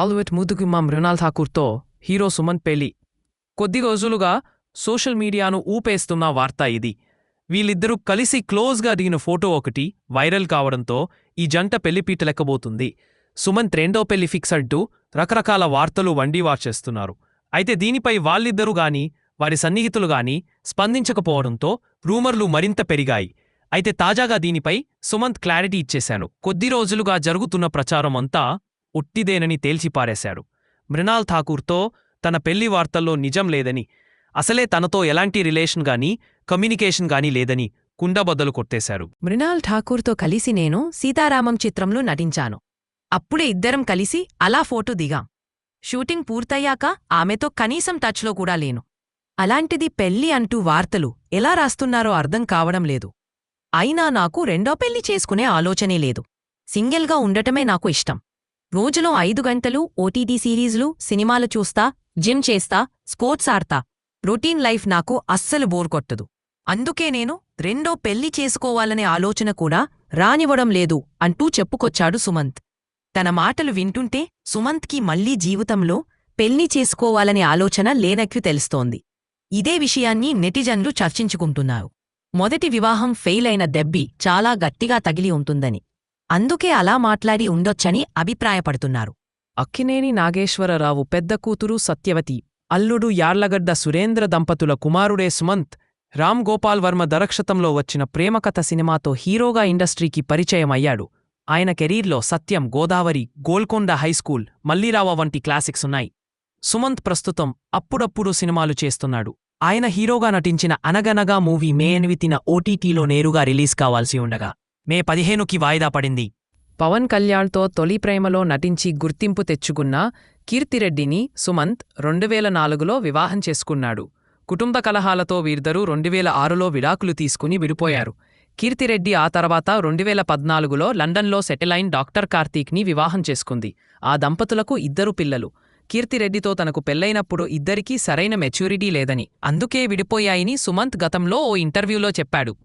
ఆల్వెట్ మా మృణాల్ ఠాకూర్తో హీరో సుమన్ పెళ్ళి కొద్ది రోజులుగా సోషల్ మీడియాను ఊపేస్తున్న వార్త ఇది. వీళ్ళిద్దరూ కలిసి క్లోజ్గా దిగిన ఫోటో ఒకటి వైరల్ కావడంతో ఈ జంట పెళ్ళిపీటలెక్కబోతుంది సుమంత్ రెండో పెళ్ళి ఫిక్స్ అంటూ రకరకాల వార్తలు వండివార్ చేస్తున్నారు. అయితే దీనిపై వాళ్ళిద్దరూ గాని వారి సన్నిహితులు గాని స్పందించకపోవడంతో రూమర్లు మరింత పెరిగాయి. అయితే తాజాగా దీనిపై సుమంత్ క్లారిటీ ఇచ్చేశాను కొద్ది రోజులుగా జరుగుతున్న ప్రచారం అంతా ఉట్టిదేనని తేల్చిపారేశాడు. మృణాల్ ఠాకూర్తో తన పెళ్ళి వార్తల్లో నిజం లేదని అసలే తనతో ఎలాంటి రిలేషన్ గాని కమ్యూనికేషన్ గాని లేదని కుండబద్దలు కొట్టేశారు. మృణాల్ ఠాకూర్తో కలిసి నేను సీతారామం చిత్రంలో నటించాను. అప్పుడే ఇద్దరం కలిసి అలా ఫోటో దిగాం. షూటింగ్ పూర్తయ్యాక ఆమెతో కనీసం టచ్లో కూడా లేను. అలాంటిది పెళ్ళి అంటూ వార్తలు ఎలా రాస్తున్నారో అర్థం కావడం లేదు. అయినా నాకు రెండో పెళ్ళి చేసుకునే ఆలోచనే లేదు. సింగిల్గా ఉండటమే నాకు ఇష్టం. రోజులో ఐదు గంటలు ఓటీటీ సిరీస్లు సినిమాలు చూస్తా జిమ్ చేస్తా స్పోర్ట్స్ ఆడతా. రొటీన్ లైఫ్ నాకు అస్సలు బోర్ కొట్టదు. అందుకే నేను రెండో పెళ్ళి చేసుకోవాలనే ఆలోచన కూడా రానివ్వడం లేదు అంటూ చెప్పుకొచ్చాడు సుమంత్. తన మాటలు వింటుంటే సుమంత్కి మళ్ళీ జీవితంలో పెళ్ళి చేసుకోవాలనే ఆలోచన లేనక్కి తెలుస్తోంది. ఇదే విషయాన్ని నెటిజన్లు చర్చించుకుంటున్నారు. మొదటి వివాహం ఫెయిల్ అయిన దెబ్బి చాలా గట్టిగా తగిలి ఉంటుందని. అందుకే అలా మాట్లాడి ఉండొచ్చని అభిప్రాయపడుతున్నారు. అక్కినేని నాగేశ్వరరావు పెద్ద కూతురు సత్యవతి అల్లుడు యార్లగడ్డ సురేంద్ర దంపతుల కుమారుడే సుమంత్ రామ్ గోపాల్ వర్మ దరక్షతంలో వచ్చిన ప్రేమకథ సినిమాతో హీరోగా ఇండస్ట్రీకి పరిచయమయ్యాడు. ఆయన కెరీర్లో సత్యం గోదావరి గోల్కొండ హైస్కూల్ మల్లీరావ వంటి క్లాసిక్స్ ఉన్నాయి. సుమంత్ ప్రస్తుతం అప్పుడప్పుడు సినిమాలు చేస్తున్నాడు. ఆయన హీరోగా నటించిన అనగనగా మూవీ మే ఎనిమిదిన ఓటీటీలో నేరుగా రిలీజ్ కావాల్సి ఉండగా మే పదిహేనుకి వాయిదా పడింది. పవన్ కళ్యాణ్తో తొలి ప్రేమలో నటించి గుర్తింపు తెచ్చుకున్న కీర్తిరెడ్డిని సుమంత్ రెండువేల నాలుగులో వివాహం చేసుకున్నాడు. కుటుంబ కలహాలతో వీరిద్దరూ రెండువేల ఆరులో విడాకులు తీసుకుని విడిపోయారు. కీర్తిరెడ్డి ఆ తర్వాత రెండువేల పద్నాలుగులో లండన్లో సెటిలైన్ డాక్టర్ కార్తీక్ని వివాహం చేసుకుంది. ఆ దంపతులకు ఇద్దరు పిల్లలు. కీర్తిరెడ్డితో తనకు పెళ్ళైనప్పుడు ఇద్దరికీ సరైన మెచ్యూరిటీ లేదని. అందుకే విడిపోయాయని సుమంత్ గతంలో ఓ ఇంటర్వ్యూలో చెప్పాడు.